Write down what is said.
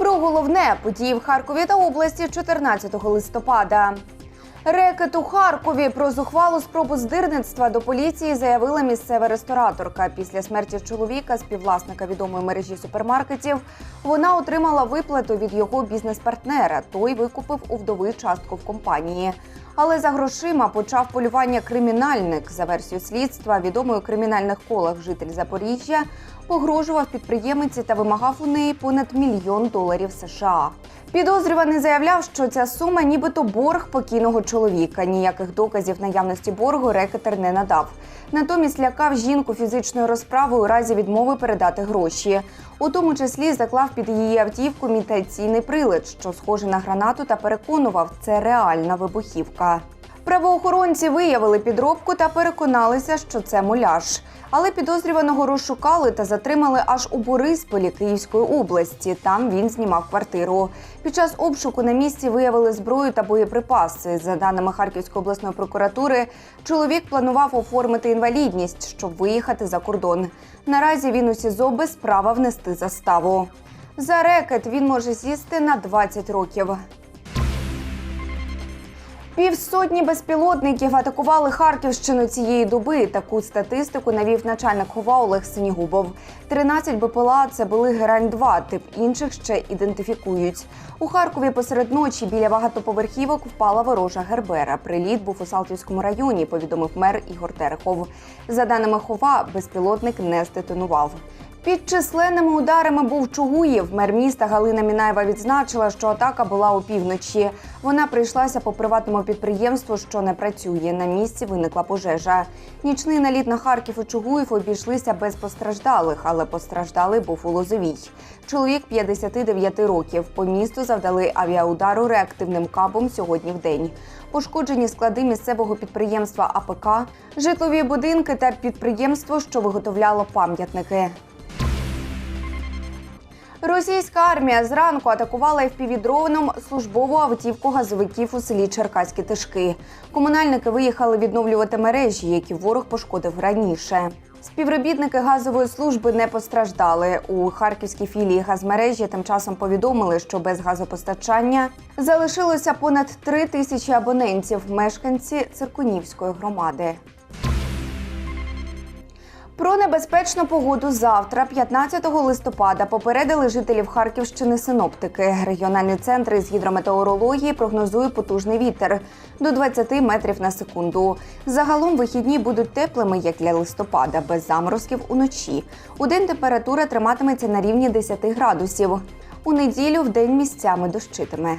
Про головне події в Харкові та області 14 листопада. Рекет у Харкові про зухвалу спробу здирництва до поліції заявила місцева рестораторка. Після смерті чоловіка, співвласника відомої мережі супермаркетів, вона отримала виплату від його бізнес-партнера. Той викупив у вдови частку в компанії. Але за грошима почав полювання кримінальник. За версією слідства, відомий у кримінальних колах житель Запоріжжя погрожував підприємиці та вимагав у неї понад мільйон доларів США. Підозрюваний заявляв, що ця сума нібито борг покійного чоловіка. Ніяких доказів наявності боргу рекетер не надав. Натомість лякав жінку фізичною розправою у разі відмови передати гроші. У тому числі заклав під її автівку мітаційний прилад, що схожий на гранату, та переконував, це реальна вибухівка. Правоохоронці виявили підробку та переконалися, що це муляж. Але підозрюваного розшукали та затримали аж у Борисполі Київської області. Там він знімав квартиру. Під час обшуку на місці виявили зброю та боєприпаси. За даними Харківської обласної прокуратури, чоловік планував оформити інвалідність, щоб виїхати за кордон. Наразі він у СІЗО без права внести заставу. За рекет він може сісти на 20 років. Півсотні безпілотників атакували Харківщину цієї доби. Таку статистику навів начальник ХОВА Олег Синігубов. 13 БПЛА – це були Герань-2, тип інших ще ідентифікують. У Харкові посеред ночі біля багатоповерхівок впала ворожа Гербера. Приліт був у Салтівському районі, повідомив мер Ігор Терехов. За даними ХОВА, безпілотник не стетонував. Під численними ударами був Чугуїв. Мер міста Галина Мінаєва відзначила, що атака була опівночі. Вона прийшлася по приватному підприємству, що не працює. На місці виникла пожежа. Нічний наліт на Харків і Чугуїв обійшлися без постраждалих, але постраждалий був у Лозовій. Чоловік 59 років. По місту завдали авіаудару реактивним кабом сьогодні в день. Пошкоджені склади місцевого підприємства АПК, житлові будинки та підприємство, що виготовляло пам'ятники. Російська армія зранку атакувала впівдроном службову автівку газовиків у селі Черкаські Тишки. Комунальники виїхали відновлювати мережі, які ворог пошкодив раніше. Співробітники газової служби не постраждали. У харківській філії газмережі тим часом повідомили, що без газопостачання залишилося понад три тисячі абонентів, мешканці Циркунівської громади. Про небезпечну погоду завтра, 15 листопада, попередили жителів Харківщини синоптики. Регіональні центри з гідрометеорології прогнозують потужний вітер до 20 метрів на секунду. Загалом вихідні будуть теплими, як для листопада, без заморозків уночі. У день температура триматиметься на рівні 10 градусів. У неділю в день місцями дощитиме.